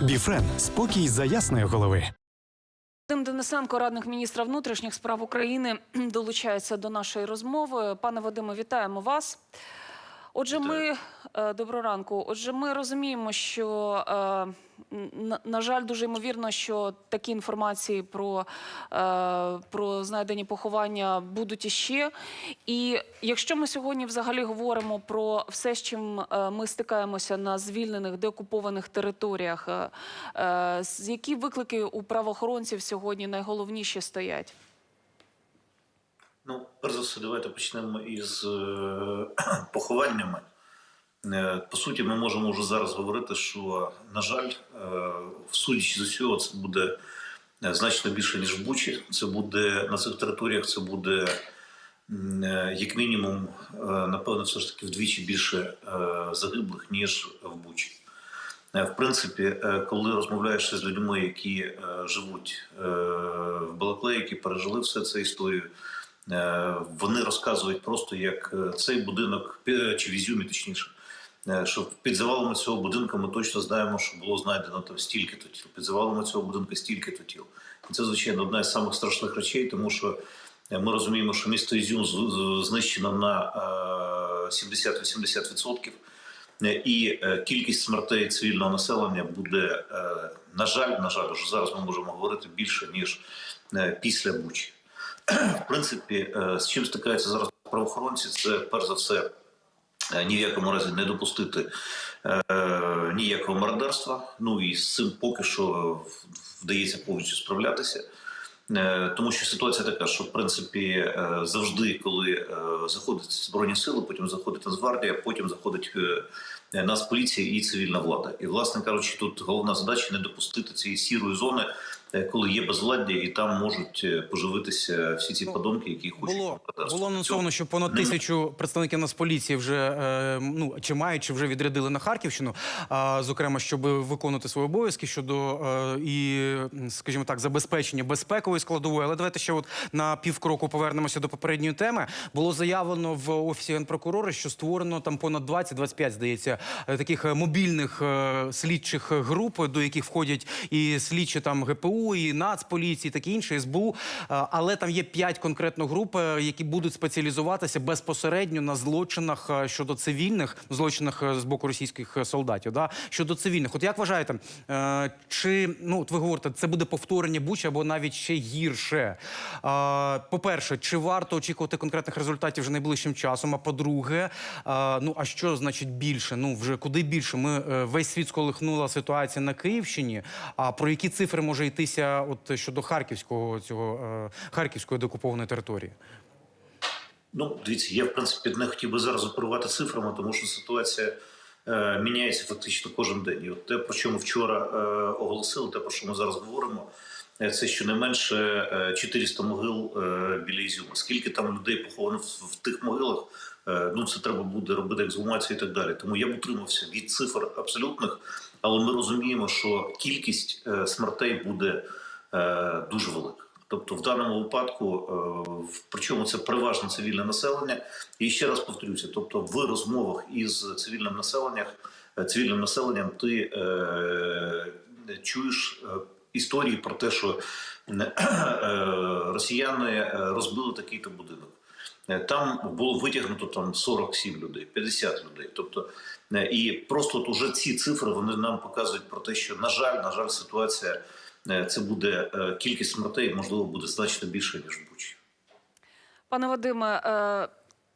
Біфрен спокій за ясної голови. Тим Денисенко, радник міністра внутрішніх справ України, долучається до нашої розмови. Пане Вадиме, вітаємо вас. Отже, ми е, доброго ранку. Отже, ми розуміємо, що е, на, жаль, дуже ймовірно, що такі інформації про, е, про знайдені поховання будуть іще. І якщо ми сьогодні взагалі говоримо про все, з чим ми стикаємося на звільнених деокупованих територіях, з- які виклики у правоохоронців сьогодні найголовніші стоять? Ну, перш за все, давайте почнемо із е, похованнями. Е, По суті, ми можемо вже зараз говорити, що, на жаль, е, судячи з усього, це буде значно більше, ніж в Бучі. Це буде на цих територіях, це буде як мінімум, напевно, все ж таки вдвічі більше загиблих, ніж в Бучі. В принципі, коли розмовляєш з людьми, які живуть в Балаклеї, які пережили все це історію, вони розказують просто, як е, цей будинок чи в Ізюмі, точніше, е, що під завалами цього будинку ми точно знаємо, що було знайдено там стільки-то тіл. Під завалами цього будинку стільки-то тіл. І це, звичайно, одна з самих страшних речей, тому що е, ми розуміємо, що місто Ізюм знищено на е, 70-80%. Е, І е, кількість смертей цивільного населення буде, е, на жаль, на жаль, вже зараз ми можемо говорити більше ніж е, після Бучі. В принципі, е, з чим стикаються зараз правоохоронці, це перш за все е, ні в якому разі не допустити е, ніякого мародерства. Ну і з цим поки що вдається повністю справлятися. Тому що ситуація така, що в принципі завжди, коли заходять збройні сили, потім заходить Нацгвардія, потім заходить е, Нацполіція і цивільна влада. І, власне кажучи, тут головна задача не допустити цієї сірої зони, коли є безладдя, і там можуть е, поживитися всі ці Ну, подонки, які хочуть Було, було анонсовано, що понад Не- тисячу представників Нацполіції вже е, ну чи мають, чи вже відрядили на Харківщину, а, зокрема, щоб виконувати свої обов'язки щодо е, і, скажімо так, забезпечення безпекової складової. Але давайте ще от на півкроку повернемося до попередньої теми. Було заявлено в офісі генпрокурора, що створено там понад 20-25, здається, е, таких е, мобільних е, слідчих груп, до яких входять і слідчі там ГПУ, і Нацполіції, таке інше, СБУ. Е, Але там є п'ять конкретно груп, е, які будуть спеціалізуватися безпосередньо на злочинах е, щодо цивільних злочинах з боку російських солдатів. Да? Щодо цивільних, от як вважаєте, чи ну от ви говорите, це буде повторення Бучі або навіть ще гірше? Е, По-перше, чи варто очікувати конкретних результатів вже найближчим часом? А по-друге, ну а що значить більше? Ну вже куди більше? Ми весь світ сколихнула ситуація на Київщині. А про які цифри може йтися от щодо харківського цього е, харківської декупованої території? Ну, дивіться, я в принципі не хотів би зараз оперувати цифрами, тому що ситуація е, міняється фактично кожен день. І от те, про що ми вчора е, оголосили, те, про що ми зараз говоримо, е, це щонайменше е, 400 могил е, біля Ізюма. Скільки там людей поховано в, в тих могилах, е, ну це треба буде робити ексгумацію і так далі. Тому я б утримався від цифр абсолютних, але ми розуміємо, що кількість е, смертей буде е, дуже велика. Тобто, в даному випадку, е, причому це переважно цивільне населення. І ще раз повторюся: тобто, в розмовах із цивільним населенням, е, цивільним населенням, ти е, чуєш е, історії про те, що е, росіяни е, розбили такий-то будинок. Е, Там було витягнуто там 47 людей, 50 людей. Тобто, е, і просто от уже ці цифри вони нам показують про те, що на жаль, на жаль, ситуація е, це буде кількість смертей, можливо, буде значно більше ніж в Бучі. Пане Вадиме,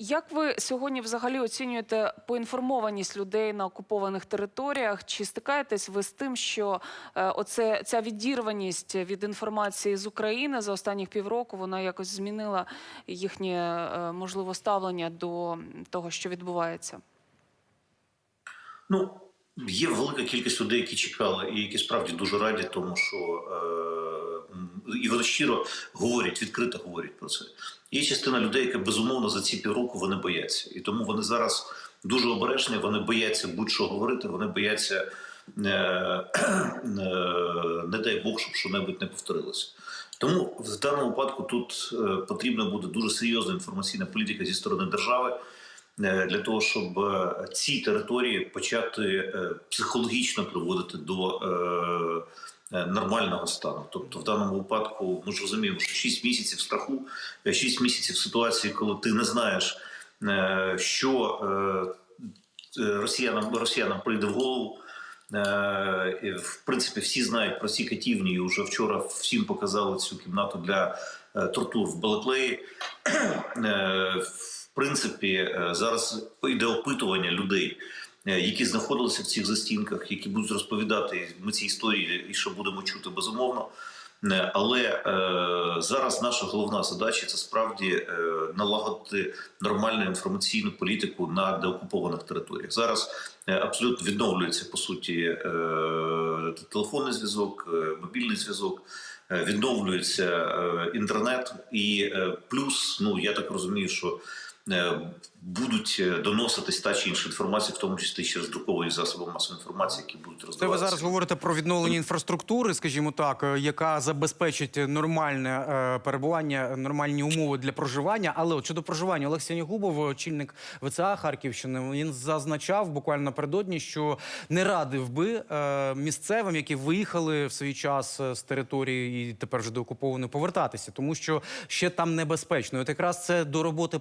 як ви сьогодні взагалі оцінюєте поінформованість людей на окупованих територіях? Чи стикаєтесь ви з тим, що е, оце ця відірваність від інформації з України за останніх півроку вона якось змінила їхнє е, можливо ставлення до того, що відбувається? Ну, є велика кількість людей, які чекали, і які справді дуже раді, тому що е, вони щиро говорять, відкрито говорять про це. Є частина людей, яка безумовно за ці півроку вони бояться, і тому вони зараз дуже обережні. Вони бояться будь-що говорити, вони бояться. е, е, Не дай Бог, щоб що-небудь не повторилося. Тому в даному випадку тут е, потрібна буде дуже серйозна інформаційна політика зі сторони держави. для того, щоб ці території почати психологічно приводити до нормального стану. Тобто, в даному випадку ми ж розуміємо, що 6 місяців страху, 6 місяців ситуації, коли ти не знаєш, е, що е, е, росіянам, росіянам прийде в голову. Е, В принципі, всі знають про ці катівні. І вже вчора всім показали цю кімнату для е, тортур в Балаклеї. Е, В принципі, е, зараз йде опитування людей, е, які знаходилися в цих застінках, які будуть розповідати. Ми ці історії і що будемо чути безумовно. Е, Але е, зараз наша головна задача це справді е, налагодити нормальну інформаційну політику на деокупованих територіях. Зараз е, абсолютно відновлюється по суті е, телефонний зв'язок, е, мобільний зв'язок. е, Відновлюється е, інтернет, і е, плюс, ну я так розумію, що е, будуть е, доноситись та чи інша інформація, в тому числі через друковані засоби масової інформації, які будуть Це ви зараз говорите про відновлення інфраструктури, скажімо так, е, яка забезпечить нормальне е, перебування, нормальні умови для проживання. Але от щодо проживання, Олег Сянігубов, очільник ВЦА Харківщини, він зазначав буквально напередодні, що не радив би е, місцевим, які виїхали в свій час е, з території і тепер вже деокупованої, повертатися, тому що ще там небезпечно. От якраз це до роботи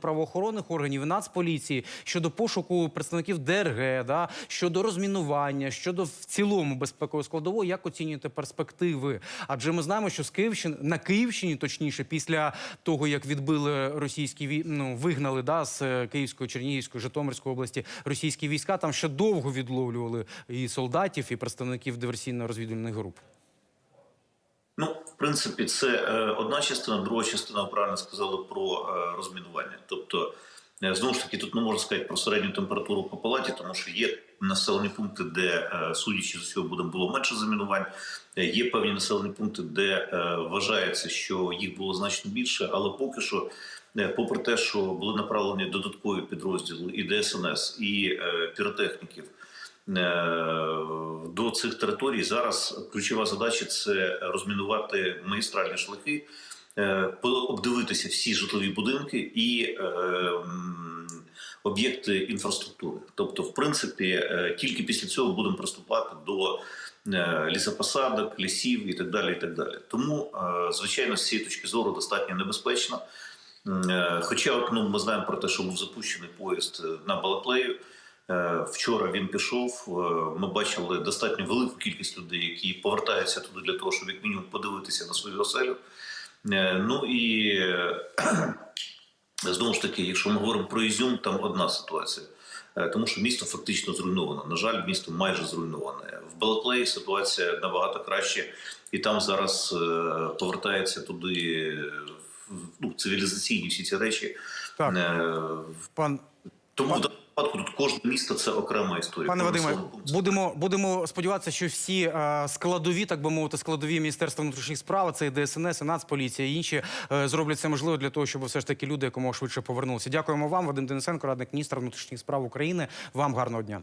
правоохоронних органів нацполіції щодо пошуку представників ДРГ, да, щодо розмінування, щодо в цілому безпекової складової, як оцінюєте перспективи? Адже ми знаємо, що з Київщини на Київщині, точніше, після того як відбили російські ну, вигнали да, з е, Київської, Чернігівської, Житомирської області російські війська, там ще довго відловлювали і солдатів, і представників диверсійно-розвідувальних груп. Ну, в принципі, це е, одна частина, друга частина правильно сказали про е, розмінування. Тобто, е, знову ж таки, тут не можна сказати про середню температуру по палаті, тому що є населені пункти, де, судячи з усього, буде було менше замінувань. Є певні населені пункти, де вважається, що їх було значно більше, але поки що. Попри те, що були направлені додаткові підрозділи і ДСНС, і е, піротехніків до цих територій, зараз ключова задача це розмінувати магістральні шляхи, е, обдивитися всі житлові будинки і е, об'єкти інфраструктури. Тобто, в принципі, е, тільки після цього будемо приступати до е, лісопосадок, лісів і так далі. І так далі. Тому, е, звичайно, з цієї точки зору достатньо небезпечно. Е, Хоча ну, ми знаємо про те, що був запущений поїзд е, на Балаклею. Е, Вчора він пішов. е, Ми бачили достатньо велику кількість людей, які повертаються туди для того, щоб як мінімум подивитися на свою оселю. Е, Ну і знову ж таки, якщо ми говоримо про Ізюм, там одна ситуація. Тому що місто фактично зруйновано. На жаль, місто майже зруйноване. В Балаклеї ситуація набагато краще, і там зараз повертається туди ну, цивілізаційні всі ці речі. Так. Пан Тому випадку тут кожне місто це окрема історія. Пане Вадиме, будемо, будемо сподіватися, що всі е, складові, так би мовити, складові Міністерства внутрішніх справ, це і ДСНС, і Нацполіція, і інші е, зроблять все можливе для того, щоб все ж таки люди якомога швидше повернулися. Дякуємо вам, Вадим Денисенко, радник міністра внутрішніх справ України. Вам гарного дня.